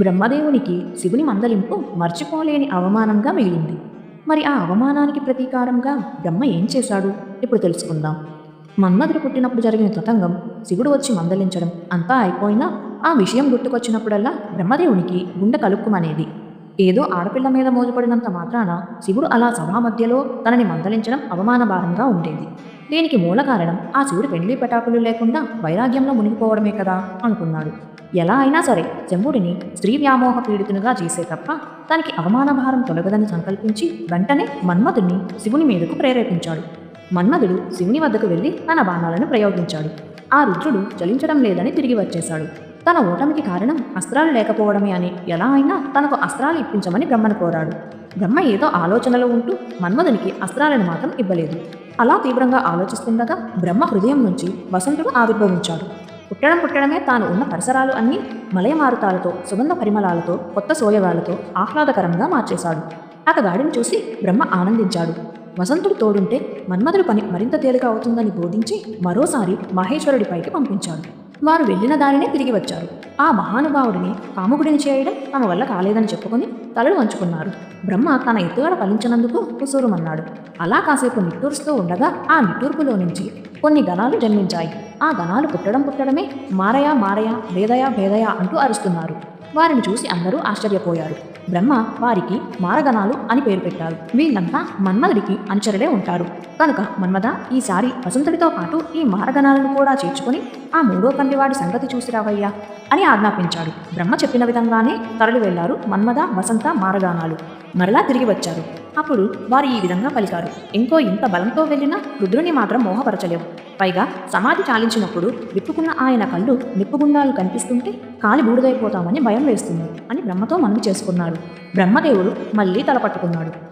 బ్రహ్మదేవునికి శివుని మందలింపు మర్చిపోలేని అవమానంగా మిగిలింది. మరి ఆ అవమానానికి ప్రతీకారంగా బ్రహ్మ ఏం చేశాడు? ఇప్పుడు తెలుసుకుందాం. మన్మధుడు పుట్టినప్పుడు జరిగిన తతంగం శివుడు వచ్చి మందలించడం అంతా అయిపోయినా ఆ విషయం గుర్తుకొచ్చినప్పుడల్లా బ్రహ్మదేవునికి గుండె కలుక్కుమనేది. ఏదో ఆడపిల్ల మీద మోజుపడినంత మాత్రాన శివుడు అలా సభా మధ్యలో తనని మందలించడం అవమానభారంగా ఉండేది. దీనికి మూల కారణం ఆ శివుడు పెండ్లి పెటాకులు లేకుండా వైరాగ్యంలో మునిగిపోవడమే కదా అనుకున్నాడు. ఎలా అయినా సరే శంభుడిని స్త్రీ వ్యామోహ పీడితునిగా చేసే తప్ప తనకి అవమాన భారం తొలగదని సంకల్పించి వెంటనే మన్మధుడిని శివుని మీదకు ప్రేరేపించాడు. మన్మధుడు శివుని వద్దకు వెళ్ళి తన బాణాలను ప్రయోగించాడు. ఆ రుద్రుడు చలించడం లేదని తిరిగి వచ్చేశాడు. తన ఓటమికి కారణం అస్త్రాలు లేకపోవడమే అని ఎలా అయినా తనకు అస్త్రాలు ఇప్పించమని బ్రహ్మను కోరాడు. బ్రహ్మ ఏదో ఆలోచనలో ఉంటూ మన్మధునికి అస్త్రాలను మాత్రం ఇవ్వలేదు. అలా తీవ్రంగా ఆలోచిస్తుండగా బ్రహ్మ హృదయం నుంచి వసంతుడు ఆవిర్భవించాడు. పుట్టడం పుట్టడమే తాను ఉన్న పరిసరాలు అన్నీ మలయమారుతాలతో సుగంధ పరిమళాలతో కొత్త సోయగాలతో ఆహ్లాదకరంగా మార్చేశాడు. అతగాడిని చూసి బ్రహ్మ ఆనందించాడు. వసంతుడు తోడుంటే మన్మధుడి పని మరింత తేలిక అవుతుందని బోధించి మరోసారి మహేశ్వరుడిపైకి పంపించాడు. వారు వెళ్ళిన దారినే తిరిగి వచ్చారు. ఆ మహానుభావుడిని కాముకుడిని చేయడం తమ వల్ల కాలేదని చెప్పుకుని తలలు వంచుకున్నారు. బ్రహ్మ తన ఎత్తుగడ ఫలించినందుకు కుసూరుమన్నాడు అలా కాసేపు నిట్టూరుస్తూ ఉండగా ఆ నిట్టూర్పులో నుంచి కొన్ని గణాలు జన్మించాయి. ఆ గణాలు పుట్టడం పుట్టడమే మారయా మారయా భేదయా భేదయా అంటూ అరుస్తున్నారు. వారిని చూసి అందరూ ఆశ్చర్యపోయారు. బ్రహ్మ వారికి మారగణాలు అని పేరు పెట్టారు. వీళ్ళంతా మన్మధుడికి అనుచరులే ఉంటారు. కనుక మన్మద ఈసారి వసంతుడితో పాటు ఈ మారగణాలను కూడా చేర్చుకుని ఆ మూడో కందివాడి సంగతి చూసి రావయ్యా అని ఆజ్ఞాపించాడు. బ్రహ్మ చెప్పిన విధంగానే తరలి వెళ్ళారు మన్మద వసంత మారగానాలు మరలా తిరిగి వచ్చారు. అప్పుడు వారు ఈ విధంగా పలికారు. ఇంకో ఇంత బలంతో వెళ్ళినా రుద్రుని మాత్రం మోహపరచలేవు. పైగా సమాధి చాలించినప్పుడు విప్పుకున్న ఆయన కళ్ళు నిప్పుగుండాలు కనిపిస్తుంటే కాలి బూడిదైపోతామని భయం వేస్తుంది అని బ్రహ్మతో మనవి చేసుకున్నాడు. బ్రహ్మదేవుడు మళ్ళీ తలపట్టుకున్నాడు